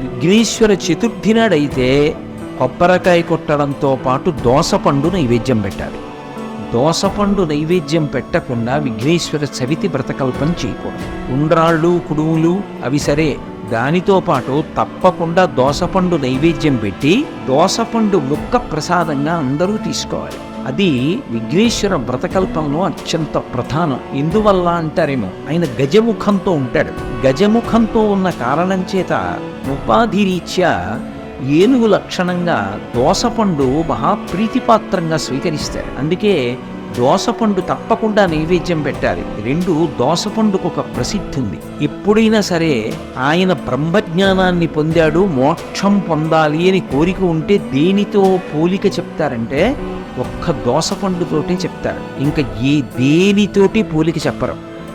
విఘ్నేశ్వర చతుర్థి నాడైతే కొబ్బరికాయ కొట్టడంతో పాటు దోసపండు నైవేద్యం పెట్టాలి. దోసపండు నైవేద్యం పెట్టకుండా విఘ్నేశ్వర చవితి వ్రతకల్పం చేయకూడదు. ఉండ్రాళ్ళు కుడుములు అవి సరే. దానితో పాటు తప్పకుండా దోసపండు నైవేద్యం పెట్టి దోసపండు ముక్క ప్రసాదంగా అందరూ తీసుకోవాలి. అది విఘ్నేశ్వర వ్రతకల్పంలో అత్యంత ప్రధానం. ఎందువల్ల అంటారేమో ఆయన గజముఖంతో ఉంటాడు. గజముఖంతో ఉన్న కారణం చేత ఉపాధి రీత్యా ఏనుగు లక్షణంగా దోసపండు మహాప్రీతిపాత్రంగా స్వీకరిస్తారు. అందుకే దోసపండు తప్పకుండా నైవేద్యం పెట్టాలి. రెండు దోసపండుకు ఒక ప్రసిద్ధి ఉంది. ఎప్పుడైనా సరే ఆయన బ్రహ్మజ్ఞానాన్ని పొందాడు మోక్షం పొందాలి అని కోరిక ఉంటే దేనితో పోలిక చెప్తారంటే ఒక్క దోసపండుతోటే చెప్తారు. ఇంకా ఏ దేనితోటి పోలిక చెప్పరు.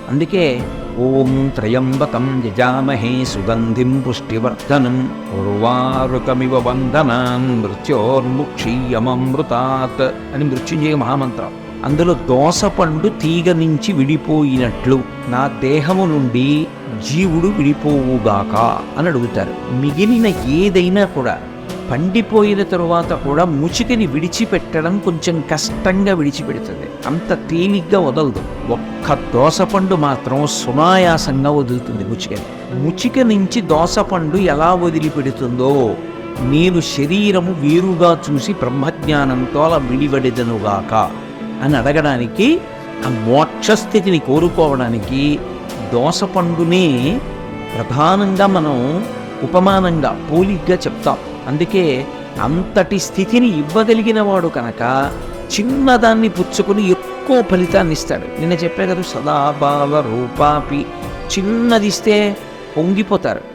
అందుకే ఓం త్రయంబకం యజామహే సుగంధిం పుష్టివర్ధనం ఉర్వారుకమివ వందనాన్ మృత్యోర్ముక్షీయమృతాత్ అని మృత్యుంజయ మహామంత్రం. అందులో దోసపండు తీగ నుంచి విడిపోయినట్లు నా దేహము నుండి జీవుడు విడిపోవుగాక అని అడుగుతారు. మిగిలిన ఏదైనా కూడా పండిపోయిన తరువాత కూడా ముచికని విడిచిపెట్టడం కొంచెం కష్టంగా విడిచిపెడుతుంది. అంత తేలిగ్గా వదలదు. ఒక్క దోసపండు మాత్రం సునాయాసంగా వదులుతుంది ముచికని ముచిక నుంచి దోసపండు ఎలా వదిలిపెడుతుందో నేను శరీరము వేరుగా చూసి బ్రహ్మజ్ఞానంతో అలా విడివడిదనుగాక అని అడగడానికి ఆ మోక్షస్థితిని కోరుకోవడానికి దోసపండునే ప్రధానంగా మనం ఉపమానంగా పోలిగ్గా చెప్తాం. అందుకే అంతటి స్థితిని ఇవ్వగలిగినవాడు కనుక చిన్నదాన్ని పుచ్చుకుని ఎక్కువ ఫలితాన్ని ఇస్తాడు. నిన్న చెప్పే కదా సదాబాల రూపాపి. చిన్నది ఇస్తే పొంగిపోతారు.